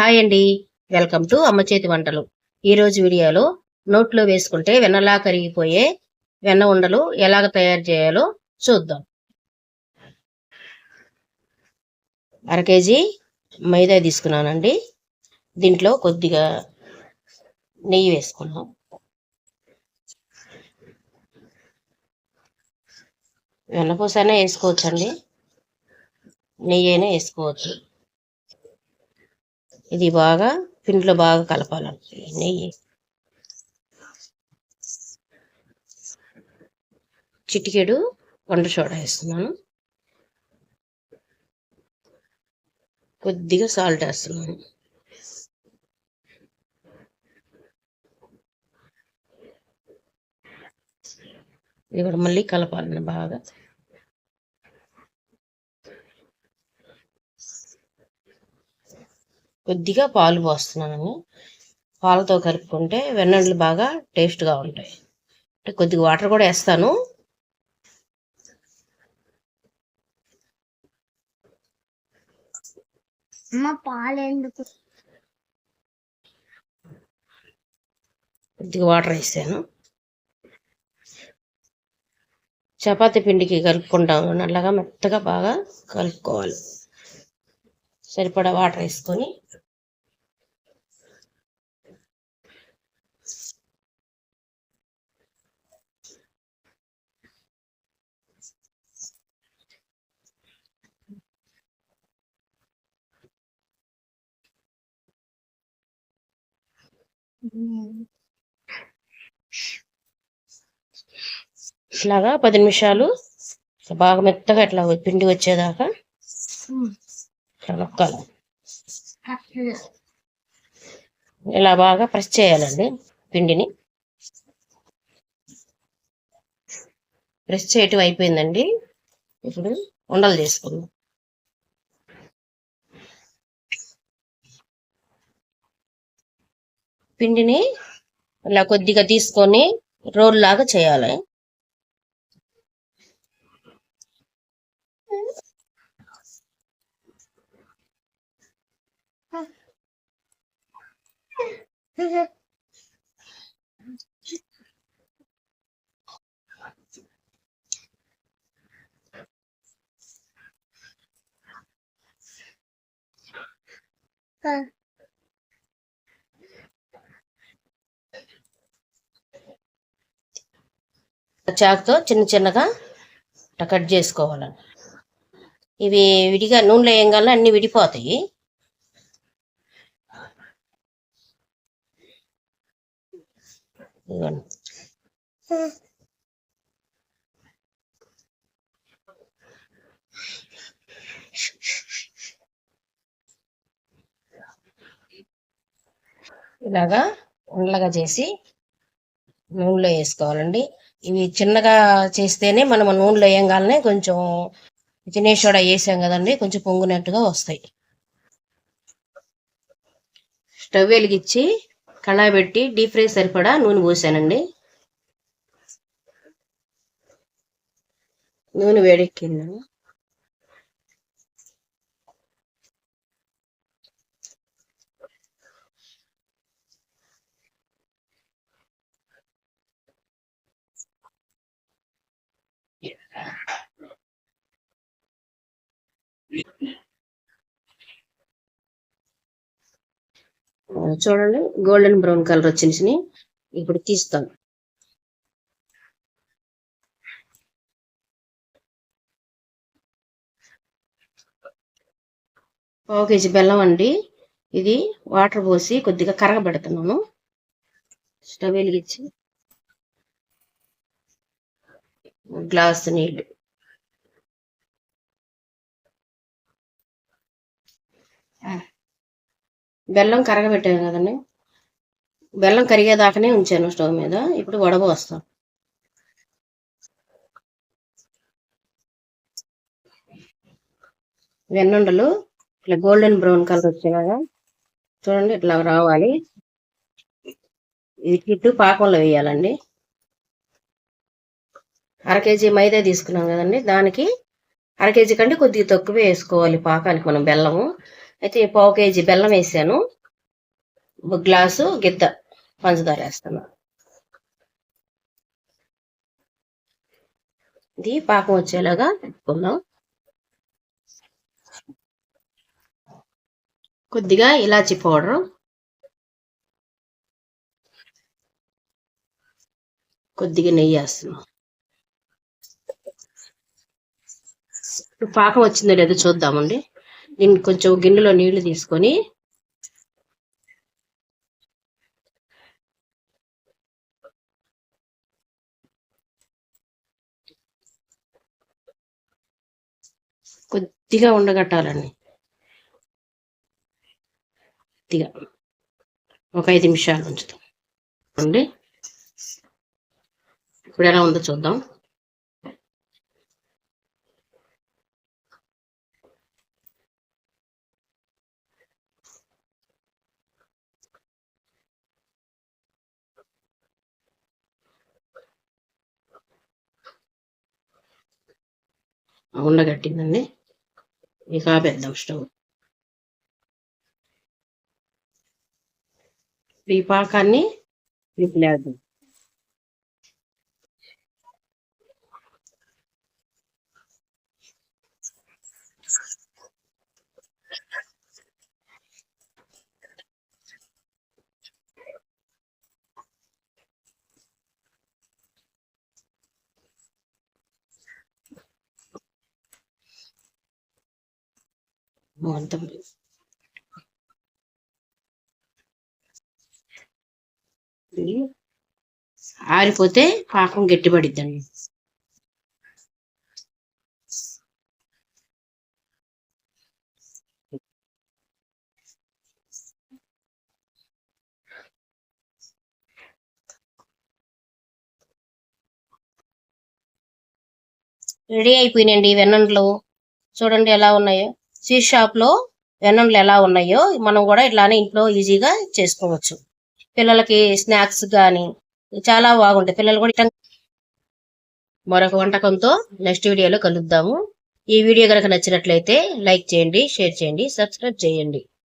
Hi అండి. Welcome to అమ్మ చేతి వంటలు. ఈరోజు వీడియోలో నోట్లో వేసుకుంటే వెన్నలా కరిగిపోయే వెన్న ఉండలు ఎలాగ తయారు చేయాలో చూద్దాం. అర కేజీ మైదా తీసుకున్నానండి. దీంట్లో కొద్దిగా నెయ్యి వేసుకున్నాం. వెన్నపూసైనా వేసుకోవచ్చండి. నెయ్యి అయినా వేసుకోవచ్చు. ఇది బాగా పిండిలో బాగా కలపాలండి నెయ్యి. చిటికెడు వంట సోడా వేస్తున్నాను. కొద్దిగా సాల్ట్ వేస్తున్నాను. ఇది కూడా మళ్ళీ కలపాలండి బాగా. కొద్దిగా పాలు పోస్తున్నాను పాలతో కలుపుకుంటే వెన్నండ్లు బాగా టేస్ట్గా ఉంటాయి. అంటే కొద్దిగా వాటర్ కూడా వేస్తాను. కొద్దిగా వాటర్ వేసాను. చపాతీ పిండికి కలుపుకుంటాము నల్లగా మెత్తగా బాగా కలుపుకోవాలి. సరిపడా వాటర్ వేసుకొని ఇట్లాగా పది నిమిషాలు బాగా మెత్తగా ఇట్లా పిండి వచ్చేదాకా ఇట్లా నొక్కాలి ఇలా బాగా ప్రెస్ చేయాలండి పిండిని. ప్రెస్ చేయటం అయిపోయిందండి. ఇప్పుడు ఉండలు చేసుకుందాం పిండిని ఇలా కొద్దిగా తీసుకొని రోల్ లాగా చేయాలి. చాకుతో చిన్న చిన్నగా కట్ చేసుకోవాలండి. ఇవి విడిగా నూనెలో వేయగానే అన్నీ విడిపోతాయి. ఇలాగా ఉండలుగా చేసి నూనెలో వేసుకోవాలండి. ఇవి చిన్నగా చేస్తేనే మనం నూనెలో వేయగానే కొంచెం తినేసి కూడా వేసాం కదండి కొంచెం పొంగునట్టుగా వస్తాయి. స్టవ్ వెలిగించి కళాయి పెట్టి డీప్ ఫ్రై సరిపడా నూనె పోసానండి. నూనె వేడెక్కింది. చూడండి గోల్డెన్ బ్రౌన్ కలర్ వచ్చిన ఇప్పుడు తీస్తాను. పావు కేజీ బెల్లం అండి. ఇది వాటర్ పోసి కొద్దిగా కరగబెడుతున్నాను. స్టవ్ వెలిగించి గ్లాస్ నీళ్ళు. బెల్లం కరగబెట్టాను కదండి. బెల్లం కరిగేదాకానే ఉంచాను స్టవ్ మీద. ఇప్పుడు వడబోస్తాం వెన్నుండలు ఇట్లా గోల్డెన్ బ్రౌన్ కలర్ వచ్చేలాగా చూడండి ఇట్లా రావాలి. ఇది చుట్టూ పాకంలో వేయాలండి. అర కేజీ మైదా తీసుకున్నాం కదండి. దానికి అర కేజీ కంటే కొద్దిగా తక్కువే వేసుకోవాలి పాకానికి మనం బెల్లము. అయితే పావు కేజీ బెల్లం వేసాను. ఒక గ్లాసు గిద్ద పంచదార వేస్తాను. ఇది పాకం వచ్చేలాగా పెట్టుకుందాం. కొద్దిగా ఇలాచి పౌడర్. కొద్దిగా నెయ్యి వేస్తున్నాం పాకం వచ్చిందో లేదో చూద్దామండి. నేను కొంచెం గిన్నెలో నీళ్ళు తీసుకొని కొద్దిగా ఉండగట్టాలండి. కొద్దిగా ఒక ఐదు నిమిషాలు ఉంచుతాం. అండి. ఇప్పుడు ఎలా ఉందో చూద్దాం. ఉండగట్టిందండి ఇక ఆపేద్దాం స్టవ్ ఈ పాకాన్ని ఇప్పుడు మొత్తం బాగుంటుంది. ఆరిపోతే పాకం గట్టిపడిద్దండి. రెడీ అయిపోయినాయండి వెన్నండ్లు. చూడండి ఎలా ఉన్నాయో. స్వీట్ షాప్లో ఎలా ఉన్నాయో మనం కూడా ఇట్లానే ఇంట్లో ఈజీగా చేసుకోవచ్చు. పిల్లలకి స్నాక్స్ కానీ చాలా బాగుంటాయి. పిల్లలు కూడా మరొక వంటకంతో నెక్స్ట్ వీడియోలో కలుద్దాము. ఈ వీడియో కనుక నచ్చినట్లయితే లైక్ చేయండి షేర్ చేయండి సబ్స్క్రైబ్ చేయండి.